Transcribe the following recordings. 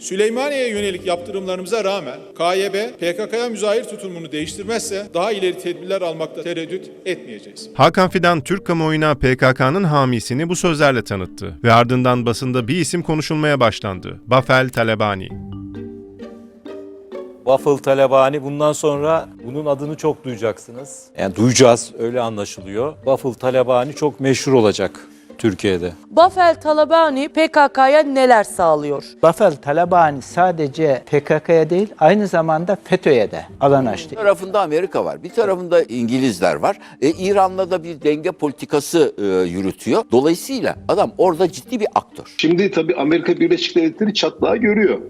Süleymaniye'ye yönelik yaptırımlarımıza rağmen KYB PKK'ya müzahir tutumunu değiştirmezse daha ileri tedbirler almakta tereddüt etmeyeceğiz. Hakan Fidan Türk kamuoyuna PKK'nın hamisini bu sözlerle tanıttı ve ardından basında bir isim konuşulmaya başlandı. Bafel Talebani. Waffle Talebani bundan sonra bunun adını çok duyacaksınız. Yani duyacağız öyle anlaşılıyor. Waffle Talebani çok meşhur olacak Türkiye'de. Bafel Talabani PKK'ya neler sağlıyor? Bafel Talabani sadece PKK'ya değil aynı zamanda FETÖ'ye de alan açtı. Bir tarafında Amerika var, bir tarafında İngilizler var. E, İran'la da bir denge politikası e, yürütüyor. Dolayısıyla adam orada ciddi bir aktör. Şimdi tabii Amerika Birleşik Devletleri çatlağı görüyor.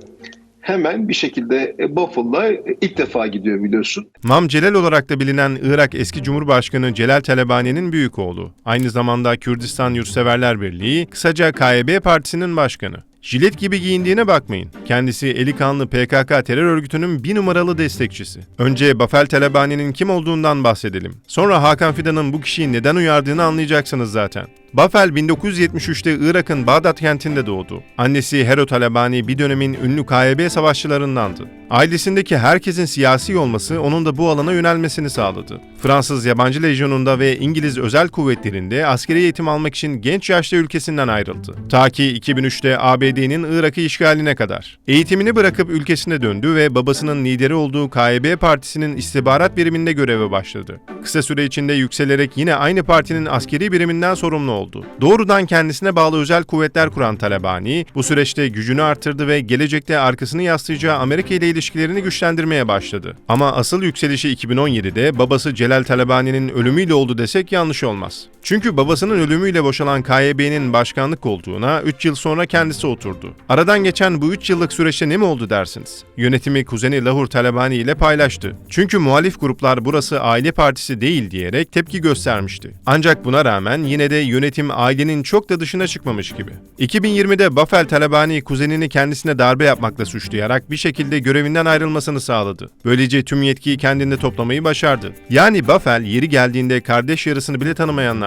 Hemen bir şekilde e, Buffalo'la ilk defa gidiyor biliyorsun. Mam Celal olarak da bilinen Irak eski Cumhurbaşkanı Celal Talebani'nin büyük oğlu. Aynı zamanda Kürdistan Yurtseverler Birliği, kısaca KYB Partisi'nin başkanı. Jilet gibi giyindiğine bakmayın. Kendisi eli kanlı PKK terör örgütünün bir numaralı destekçisi. Önce Bafel Talebani'nin kim olduğundan bahsedelim. Sonra Hakan Fidan'ın bu kişiyi neden uyardığını anlayacaksınız zaten. Bafel 1973'te Irak'ın Bağdat kentinde doğdu. Annesi Hero Talebani bir dönemin ünlü KYB savaşçılarındandı. Ailesindeki herkesin siyasi olması onun da bu alana yönelmesini sağladı. Fransız Yabancı Lejyonu'nda ve İngiliz Özel Kuvvetleri'nde askeri eğitim almak için genç yaşta ülkesinden ayrıldı. Ta ki 2003'te ABD'nin Irak'ı işgaline kadar. Eğitimini bırakıp ülkesine döndü ve babasının lideri olduğu KYB Partisi'nin istihbarat biriminde göreve başladı. Kısa süre içinde yükselerek yine aynı partinin askeri biriminden sorumlu. Doğrudan kendisine bağlı özel kuvvetler kuran Talabani, bu süreçte gücünü artırdı ve gelecekte arkasını yaslayacağı Amerika ile ilişkilerini güçlendirmeye başladı. Ama asıl yükselişi 2017'de babası Celal Talabani'nin ölümüyle oldu desek yanlış olmaz. Çünkü babasının ölümüyle boşalan KYB'nin başkanlık koltuğuna 3 yıl sonra kendisi oturdu. Aradan geçen bu 3 yıllık süreçte ne mi oldu dersiniz? Yönetimi kuzeni Lahur Talabani ile paylaştı. Çünkü muhalif gruplar burası aile partisi değil diyerek tepki göstermişti. Ancak buna rağmen yine de yönetim ailenin çok da dışına çıkmamış gibi. 2020'de Bafel Talabani kuzenini kendisine darbe yapmakla suçlayarak bir şekilde görevinden ayrılmasını sağladı. Böylece tüm yetkiyi kendinde toplamayı başardı. Yani Bafel yeri geldiğinde kardeş yarısını bile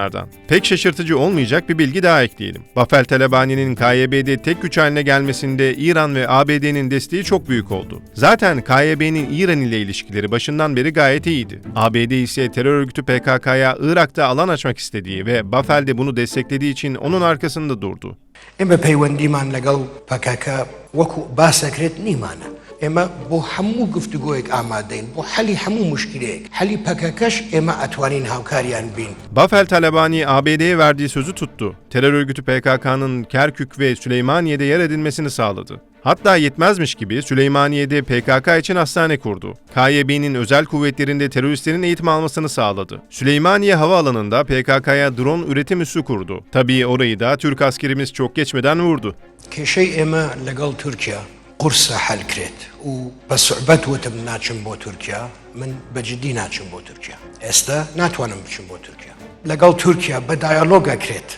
insanlardan. Pek şaşırtıcı olmayacak bir bilgi daha ekleyelim. Bafel Talabani'nin KYB'de tek güç haline gelmesinde İran ve ABD'nin desteği çok büyük oldu. Zaten KYB'nin İran ile ilişkileri başından beri gayet iyiydi. ABD ise terör örgütü PKK'ya Irak'ta alan açmak istediği ve Bafel de bunu desteklediği için onun arkasında durdu. Em be legal PKK weku basekiret nîmane. ئێمە بۆ هەموو گفتوگۆیەک ئامادەین بۆ حەلی هەموو مشکلەیەک حەلی پەکەکەش ئێمە ئەتوانین هاوکاریان بین Bafel Talabani ABD'ye verdiği sözü tuttu. Terör örgütü PKK'nın Kerkük ve Süleymaniye'de yer edilmesini sağladı. Hatta yetmezmiş gibi Süleymaniye'de PKK için hastane kurdu. KYB'nin özel kuvvetlerinde teröristlerin eğitim almasını sağladı. Süleymaniye Havaalanı'nda PKK'ya drone üretim üssü kurdu. Tabii orayı da Türk askerimiz çok geçmeden vurdu. کێشەی ئێمە لەگەڵ تورکیا قورسە حەل کرێت و بە سوعبەت وتم ناچم بۆ تورکیا من بەجددی ناچم بۆ تورکیا ئێستا ناتوانم بچم بۆ تورکیا لەگەڵ تورکیا بە دایالۆگە کرێت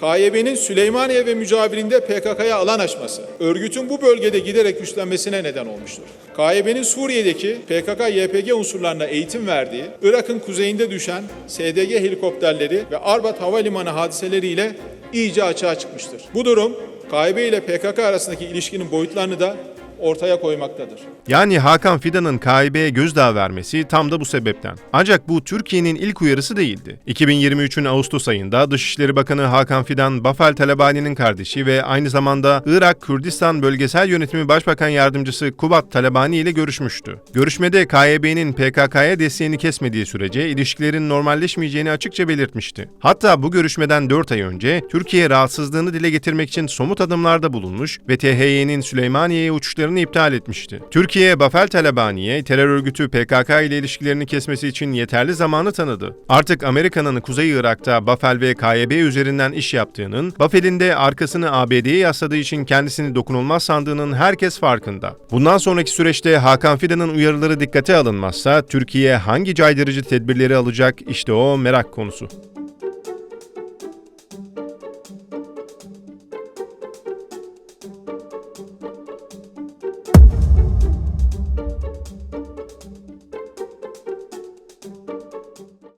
KYB'nin Süleymaniye ve mücavirinde PKK'ya alan açması, örgütün bu bölgede giderek güçlenmesine neden olmuştur. KYB'nin Suriye'deki PKK-YPG unsurlarına eğitim verdiği, Irak'ın kuzeyinde düşen SDG helikopterleri ve Arbat Havalimanı hadiseleriyle iyice açığa çıkmıştır. Bu durum KYB ile PKK arasındaki ilişkinin boyutlarını da ortaya koymaktadır. Yani Hakan Fidan'ın KİB'ye gözdağı vermesi tam da bu sebepten. Ancak bu Türkiye'nin ilk uyarısı değildi. 2023'ün Ağustos ayında Dışişleri Bakanı Hakan Fidan, Bafel Talabani'nin kardeşi ve aynı zamanda Irak Kürdistan Bölgesel Yönetimi Başbakan Yardımcısı Kubat Talabani ile görüşmüştü. Görüşmede KYB'nin PKK'ya desteğini kesmediği sürece ilişkilerin normalleşmeyeceğini açıkça belirtmişti. Hatta bu görüşmeden 4 ay önce Türkiye rahatsızlığını dile getirmek için somut adımlarda bulunmuş ve THY'nin Süleymaniye'ye uçuşlarını iptal etmişti. Türkiye, Bafel Talabani'ye terör örgütü PKK ile ilişkilerini kesmesi için yeterli zamanı tanıdı. Artık Amerika'nın Kuzey Irak'ta Bafel ve KYB üzerinden iş yaptığının, Bafel'in de arkasını ABD'ye yasladığı için kendisini dokunulmaz sandığının herkes farkında. Bundan sonraki süreçte Hakan Fidan'ın uyarıları dikkate alınmazsa Türkiye hangi caydırıcı tedbirleri alacak işte o merak konusu.